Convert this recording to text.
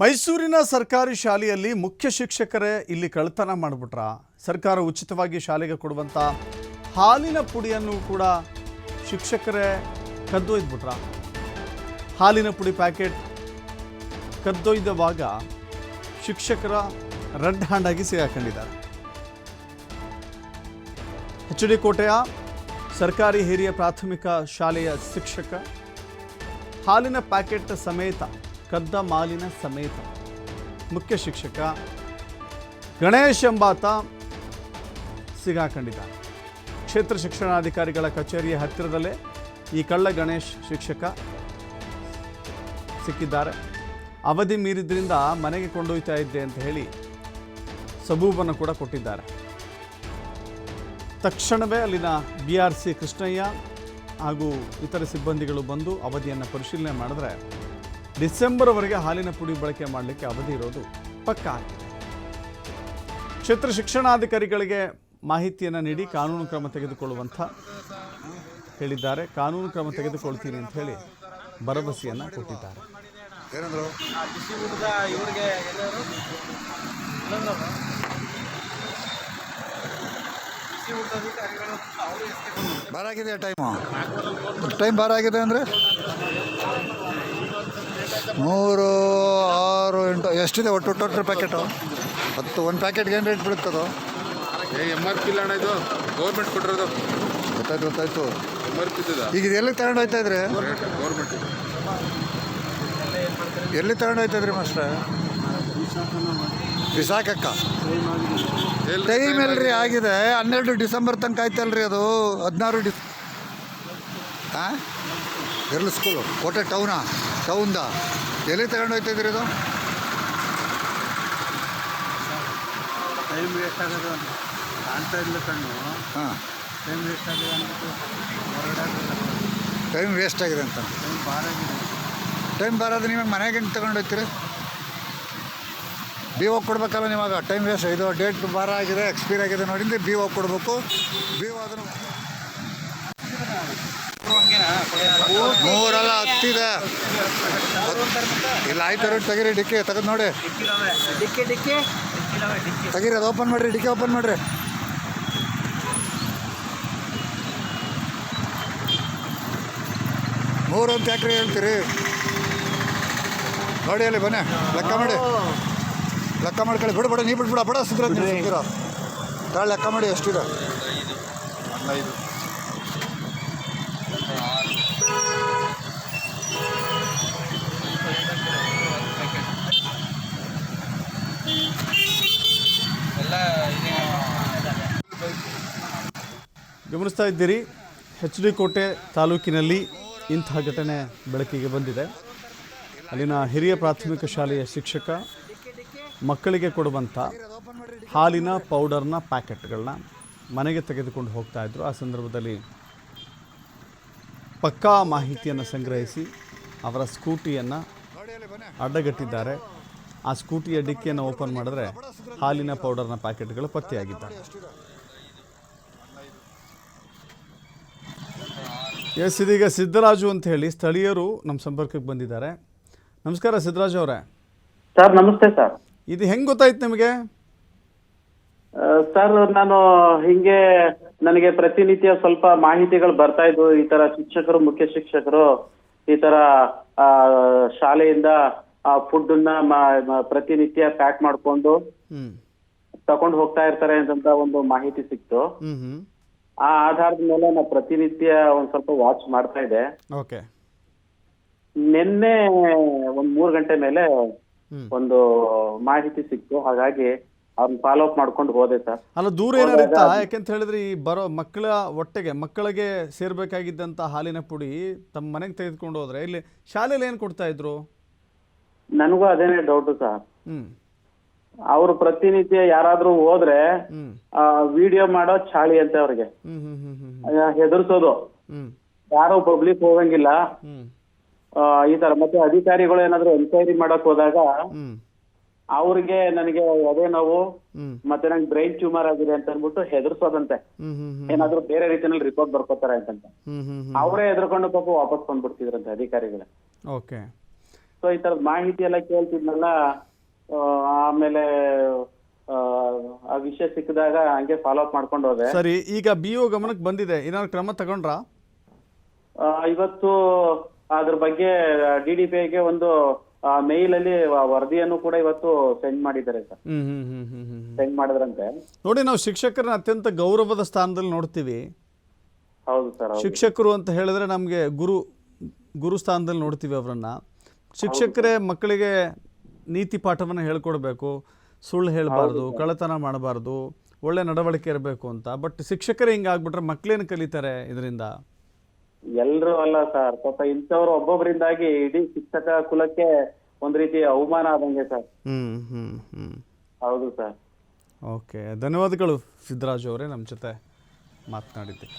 ಮೈಸೂರಿನ ಸರ್ಕಾರಿ ಶಾಲೆಯಲ್ಲಿ ಮುಖ್ಯ ಶಿಕ್ಷಕರೇ ಇಲ್ಲಿ ಕಳ್ತನ ಮಾಡಿಬಿಟ್ರ. ಸರ್ಕಾರ ಉಚಿತವಾಗಿ ಶಾಲೆಗೆ ಕೊಡುವಂಥ ಹಾಲಿನ ಪುಡಿಯನ್ನು ಕೂಡ ಶಿಕ್ಷಕರೇ ಕದ್ದೊಯ್ದ್ಬಿಟ್ರ. ಹಾಲಿನ ಪುಡಿ ಪ್ಯಾಕೆಟ್ ಕದ್ದೊಯ್ದವಾಗ ಶಿಕ್ಷಕರ ರೆಡ್ ಹ್ಯಾಂಡ್ ಆಗಿ ಸಿಗಾಕೊಂಡಿದ್ದಾರೆ. ಎಚ್ ಡಿ ಕೋಟೆಯ ಸರ್ಕಾರಿ ಹಿರಿಯ ಪ್ರಾಥಮಿಕ ಶಾಲೆಯ ಶಿಕ್ಷಕ ಹಾಲಿನ ಪ್ಯಾಕೆಟ್ ಸಮೇತ ಕದ್ದ ಮಾಲಿನ ಸಮೇತ. ಮುಖ್ಯ ಶಿಕ್ಷಕ ಗಣೇಶ್ ಎಂಬಾತ ಸಿಗಾಕೊಂಡಿದ್ದಾನೆ ಕ್ಷೇತ್ರ ಶಿಕ್ಷಣಾಧಿಕಾರಿಗಳ ಕಚೇರಿಯ ಹತ್ತಿರದಲ್ಲೇ ಈ ಕಳ್ಳ ಗಣೇಶ್ ಶಿಕ್ಷಕ ಸಿಕ್ಕಿದ್ದಾರೆ. ಅವಧಿ ಮೀರಿದ್ರಿಂದ ಮನೆಗೆ ಕೊಂಡೊಯ್ತಾ ಇದ್ದೆ ಅಂತ ಹೇಳಿ ಸಬೂಬನ್ನು ಕೂಡ ಕೊಟ್ಟಿದ್ದಾರೆ. ತಕ್ಷಣವೇ ಅಲ್ಲಿನ ಬಿ ಆರ್ ಸಿ ಕೃಷ್ಣಯ್ಯ ಹಾಗೂ ಇತರ ಸಿಬ್ಬಂದಿಗಳು ಬಂದು ಅವಧಿಯನ್ನು ಪರಿಶೀಲನೆ ಮಾಡಿದ್ರೆ ಡಿಸೆಂಬರ್ವರೆಗೆ ಹಾಲಿನ ಪುಡಿ ಬಳಕೆ ಮಾಡಲಿಕ್ಕೆ ಅವಧಿ ಇರೋದು ಪಕ್ಕ ಆಗಿದೆ. ಕ್ಷೇತ್ರ ಶಿಕ್ಷಣಾಧಿಕಾರಿಗಳಿಗೆ ಮಾಹಿತಿಯನ್ನು ನೀಡಿ ಕಾನೂನು ಕ್ರಮ ತೆಗೆದುಕೊಳ್ಳುವಂಥ ಹೇಳಿದ್ದಾರೆ. ಕಾನೂನು ಕ್ರಮ ತೆಗೆದುಕೊಳ್ತೀನಿ ಅಂತ ಹೇಳಿ ಭರವಸೆಯನ್ನು ಕೊಟ್ಟಿದ್ದಾರೆ. ಬಾರಾಗಿದೆ ಟೈಮು ಟೈಮ್ ಬಾರಾಗಿದೆ ಎಲ್ಲರು ಇನ್ನೊಂದವ್ರು ಬಿಸಿ ಊಟದ ಅಧಿಕಾರಿಗಳು ಅವರು ಎಸ್ಕೊಂಡು ಬಾರ್ ಆಗಿದೆ ಟೈಮು ಟೈಮ್ ಬಾರ್ ಆಗಿದೆ ಅಂದರೆ ಮೂರು ಆರು ಎಂಟು ಎಷ್ಟಿದೆ ಒಟ್ಟು ಟೋಟಲ್ ಪ್ಯಾಕೆಟು ಹತ್ತು ಒಂದು ಪ್ಯಾಕೆಟ್ಗೆ ಏನು ರೇಟ್ ಬೀಳುತ್ತದು ಏ ಎಂ ಆರ್ ಪಿ ಇಲ್ಲ ಅಣ್ಣ ಇದು. ಗೌರ್ಮೆಂಟ್ ಕೊಟ್ಟಿರೋದು ಗೊತ್ತಾಯ್ತು ಗೊತ್ತಾಯ್ತು. ಎಂ ಆರ್ ಪಿ ಇದ್ದದ ಈಗ ಇದು ಎಲ್ಲಿಗೆ ತಗೊಂಡು ಹೋಯ್ತಾ ಇದ್ರಿ? ಗೌರ್ಮೆಂಟ್ ಎಲ್ಲಿ ತಗೊಂಡು ಹೋಯ್ತಾ ಇದ್ರಿ ಮಾಸ್ಟ್ರೆ? ಬಿಸಾಕಕ್ಕ ಟೈಮ್ ಎಲ್ರಿ ಆಗಿದೆ? ಹನ್ನೆರಡು ಡಿಸೆಂಬರ್ ತನಕ ಆಯ್ತಲ್ರಿ ಅದು. ಹದಿನಾರು ಡಿ ಹಾಂ? ಎರ್ಲು ಸ್ಕೂಲು ಕೋಟೆ ಟೌನಾ ಟೌನ್ದ ಎಲ್ಲಿ ತಗೊಂಡು ಹೋಯ್ತಾ ಇದ್ರಿ ಇದು? ಟೈಮ್ ವೇಸ್ಟ್ ಆಗೋದು ಕಾಣ್ತಾ ಇಲ್ಲ ಕಣ್ಣು. ಹಾಂ. ಟೈಮ್ ವೇಸ್ಟ್ ಆಗಿದೆ ಅಂತ ಹೊರಗಡೆ ಟೈಮ್ ವೇಸ್ಟ್ ಆಗಿದೆ ಅಂತ. ಟೈಮ್ ಬಾರದು ಟೈಮ್ ಮನೆಗೆ ಹೆಂಗೆ ತಗೊಂಡು ಹೋಗ್ತೀರಿ ಬಿ ಓ ಕೊಡ್ಬೇಕಲ್ಲ ನಿಮಗೆ? ಟೈಮ್ ವೇಸ್ಟ್ ಇದು ಡೇಟ್ ಬಾರ ಆಗಿದೆ ಎಕ್ಸ್ಪೈರ್ ಆಗಿದೆ. ನೋಡಿದ್ರೆ ಬಿ ಓ ಕೊಡಬೇಕು. ಬಿ ಓ ಅದನ್ನು ಮೂರಲ್ಲ ಹತ್ತಿದೆ. ಇಲ್ಲ, ಆಯ್ತು ರೇಟ್ ತೆಗೀರಿ, ಡಿಕ್ಕಿ, ತೆಗೆದು ನೋಡಿ. ತೆಗೀರಿ, ಅದು ಓಪನ್ ಮಾಡಿರಿ, ಡಿಕ್ಕಿ ಓಪನ್ ಮಾಡಿರಿ. ಮೂರು ಅಂತ ಯಾಕ್ರಿ ಹೇಳ್ತೀರಿ? ನೋಡಿ ಅಲ್ಲಿ ಬನ್ನಿ, ಲೆಕ್ಕ ಮಾಡಿ. ಲೆಕ್ಕ ಮಾಡ್ಕೊಳ್ಳಿ, ಬಿಡು ಬಿಡು, ನೀ ಬಿಡ್ಬಿಡ ಬಡ ಸಿಗ್ತೀರ ಲೆಕ್ಕ ಮಾಡಿ, ಎಷ್ಟಿದೆ? ಎಲ್ಲ ಗಮನಿಸ್ತಾ ಇದ್ದೀರಿ ಎಚ್ ಡಿ ಕೋಟೆ ತಾಲೂಕಿನಲ್ಲಿ ಇಂತಹ ಘಟನೆ ಬೆಳಕಿಗೆ ಬಂದಿದೆ. ಅಲ್ಲಿನ ಹಿರಿಯ ಪ್ರಾಥಮಿಕ ಶಾಲೆಯ ಶಿಕ್ಷಕ, ಮಕ್ಕಳಿಗೆ ಕೊಡುವಂಥ ಹಾಲಿನ ಪೌಡರ್ನ ಪ್ಯಾಕೆಟ್ಗಳನ್ನ ಮನೆಗೆ ತೆಗೆದುಕೊಂಡು ಹೋಗ್ತಾ ಇದ್ರು. ಆ ಸಂದರ್ಭದಲ್ಲಿ ಪಕ್ಕಾ ಮಾಹಿತಿಯನ್ನು ಸಂಗ್ರಹಿಸಿ ಅವರ ಸ್ಕೂಟಿಯನ್ನು ಅಡ್ಡಗಟ್ಟಿದ್ದಾರೆ. ಆ ಸ್ಕೂಟಿಯ ಡಿಕ್ಕಿಯನ್ನು ಓಪನ್ ಮಾಡಿದ್ರೆ ಹಾಲಿನ ಪೌಡರ್ನ ಪ್ಯಾಕೆಟ್ಗಳು ಪತ್ತೆಯಾಗಿದ್ದಾರೆ ಎಸ್ ಇದೀಗ ಸಿದ್ದರಾಜು ಅಂತ ಹೇಳಿ ಸ್ಥಳೀಯರು ನಮ್ಮ ಸಂಪರ್ಕಕ್ಕೆ ಬಂದಿದ್ದಾರೆ. ನಮಸ್ಕಾರ ಸಿದ್ದರಾಜು ಅವರೇ. ಸರ್ ನಮಸ್ತೆ ಸರ್. ಇದು ಹೆಂಗ್ ಗೊತ್ತಾಯ್ತು ನಿಮಗೆ? ಸರ್ ನಾನು ಹಿಂಗೆ ನನಗೆ ಪ್ರತಿನಿತ್ಯ ಸ್ವಲ್ಪ ಮಾಹಿತಿಗಳು ಬರ್ತಾ ಇದ್ವು. ಈ ತರ ಶಿಕ್ಷಕರು ಮುಖ್ಯ ಶಿಕ್ಷಕರು ಈ ತರ ಶಾಲೆಯಿಂದ ಫುಡ್ ಪ್ರತಿನಿತ್ಯ ಪ್ಯಾಕ್ ಮಾಡ್ಕೊಂಡು ತಕೊಂಡು ತಗೊಂಡು ಹೋಗ್ತಾ ಇರ್ತಾರೆ ಅಂತ ಒಂದು ಮಾಹಿತಿ ಸಿಕ್ತು. ಆ ಆಧಾರದ ಮೇಲೆ ನಾ ಪ್ರತಿನಿತ್ಯ ಒಂದ್ ಸ್ವಲ್ಪ ವಾಚ್ ಮಾಡ್ತಾ ಇದ್ದೆ. ಓಕೆ ನಿನ್ನೆ ಒಂದ್ ಮೂರ್ ಗಂಟೆ ಮೇಲೆ ಹ್ಮ್. ಒಂದು ಮಾಹಿತಿ ಸಿಕ್ತು. ಹಾಗಾಗಿ ಅವ್ರನ್ನ ಫಾಲೋ ಅಪ್ ಮಾಡ್ಕೊಂಡು ಹೋದೆ ಸರ್. ಅಲ್ಲ ದೂರ ಏನಾರು ಇತ್ತಾ? ಯಾಕೆಂತ ಹೇಳಿದ್ರೆ ಈ ಬರೋ ಮಕ್ಕಳ ಹೊಟ್ಟೆಗೆ ಮಕ್ಕಳಿಗೆ ಸೇರ್ಬೇಕಾಗಿದ್ದಂತ ಹಾಲಿನ ಪುಡಿ ತಮ್ಮ ಮನೆಗೆ ತೆಗೆದುಕೊಂಡು ಹೋದ್ರೆ ಇಲ್ಲಿ ಶಾಲೆಯಲ್ಲಿ ಏನು ಕೊಡ್ತಾ ಇದ್ರು? ನನಗೂ ಅದೇನೇ ಡೌಟ್ ಸರ್. ಹ್ಞೂ ಅವ್ರು ಪ್ರತಿನಿತ್ಯ ಯಾರಾದ್ರೂ ಹೋದ್ರೆ ವಿಡಿಯೋ ಮಾಡೋ ಚಾಳಿ ಅಂತೆ ಅವ್ರಿಗೆ. ಹೆದರ್ಸೋದು. ಯಾರು ಪಬ್ಲಿಕ್ ಹೋಗಂಗಿಲ್ಲ. ಆ, ಈ ತರ ಮತ್ತೆ ಅಧಿಕಾರಿಗಳು ಏನಾದ್ರು ಎನ್ಕ್ವೈರಿ ಮಾಡಕ್ ಹೋದಾಗ ಅವ್ರಿಗೆ ನನಗೆ ಅದೇ ನೋವು ಮತ್ತೆ ನಂಗೆ ಬ್ರೈನ್ ಟ್ಯೂಮರ್ ಆಗಿದೆ ಅಂತ ಅನ್ಬಿಟ್ಟು ಹೆದರ್ಸೋದಂತೆ. ಏನಾದ್ರು ಬೇರೆ ರೀತಿಯಲ್ಲಿ ರಿಪೋರ್ಟ್ ಬರ್ಕೋತಾರೆ ಅಂತಂತೆ. ಅವರೇ ಹೆದರ್ಕೊಂಡು ಪಾಪ ವಾಪಸ್ ಬಂದ್ಬಿಡ್ತಿದ್ರಂತೆ ಅಧಿಕಾರಿಗಳೇ. ಓಕೆ. ಸೊ ಈ ತರದ ಮಾಹಿತಿ ಎಲ್ಲ ಕೇಳ್ತಿದ್ನಲ್ಲ ಆಮೇಲೆ ಆ, ವಿಷಯ ಸಿಕ್ಕಿದಾಗ ಹಂಗೆ ಫಾಲೋ ಅಪ್ ಮಾಡ್ಕೊಂಡು ಹೋದೆ. ಸರಿ ಈಗ ಬಿ ಓ ಗಮನಕ್ಕೆ ಬಂದಿದೆ. ಏನಾದ್ರು ಕ್ರಮ ತಗೊಂಡ್ರಾ? ಆ, ಇವತ್ತು ಅದ್ರ ಬಗ್ಗೆ ಡಿ ಡಿ ಪಿ ಐಗೆ ಒಂದು ಮೇಲ್ ಅಲ್ಲಿ ವ- ವರದಿಯನ್ನು ಕೂಡ ಇವತ್ತು ಸೆಂಡ್ ಮಾಡಿದ್ದಾರೆ ಸರ್. ಹ್ಮ್ ಹ್ಮ್ ಹ್ಮ್ ಹ್ಮ್ ಹ್ಮ್ ಸೆಂಡ್ ಮಾಡಿದ್ರಂತೆ. ನೋಡಿ ನಾವು ಶಿಕ್ಷಕರನ್ನ ಅತ್ಯಂತ ಗೌರವದ ಸ್ಥಾನದಲ್ಲಿ ನೋಡ್ತೀವಿ. ಹೌದು ಸರ್ ಹೌದು. ಶಿಕ್ಷಕರು ಅಂತ ಹೇಳಿದ್ರೆ ನಮಗೆ ಗುರು ಗುರು ಸ್ಥಾನದಲ್ಲಿ ನೋಡ್ತೀವಿ ಅವರನ್ನ. ಶಿಕ್ಷಕರೇ ಮಕ್ಕಳಿಗೆ ನೀತಿ ಪಾಠವನ್ನು ಹೇಳ್ಕೊಡ್ಬೇಕು ಸುಳ್ಳು ಹೇಳಬಾರ್ದು ಕಳ್ಳತನ ಮಾಡಬಾರ್ದು ಒಳ್ಳೆ ನಡವಳಿಕೆ ಇರಬೇಕು ಅಂತ. ಬಟ್ ಶಿಕ್ಷಕರೇ ಹಿಂಗಾಗ್ಬಿಟ್ರೆ ಮಕ್ಕಳೇನು ಕಲಿತಾರೆ ಇದರಿಂದ? ಎಲ್ರು ಅಲ್ಲ ಸರ್. ಪಾಪ ಇಂಥವ್ರು ಒಬ್ಬೊಬ್ಬರಿಂದಾಗಿ ಇಡೀ ಶಿಕ್ಷಕ ಕುಲಕ್ಕೆ ಒಂದ್ ರೀತಿ ಅವಮಾನ ಆದಂಗೆ ಸರ್. ಹ್ಮ್ ಹ್ಮ್ ಹ್ಮ್. ಹೌದು ಸರ್. ಓಕೆ. ಧನ್ಯವಾದಗಳು ಸಿದ್ದರಾಜು ಅವರೇ ನಮ್ಮ ಜೊತೆ ಮಾತನಾಡಿದ್ದಕ್ಕೆ.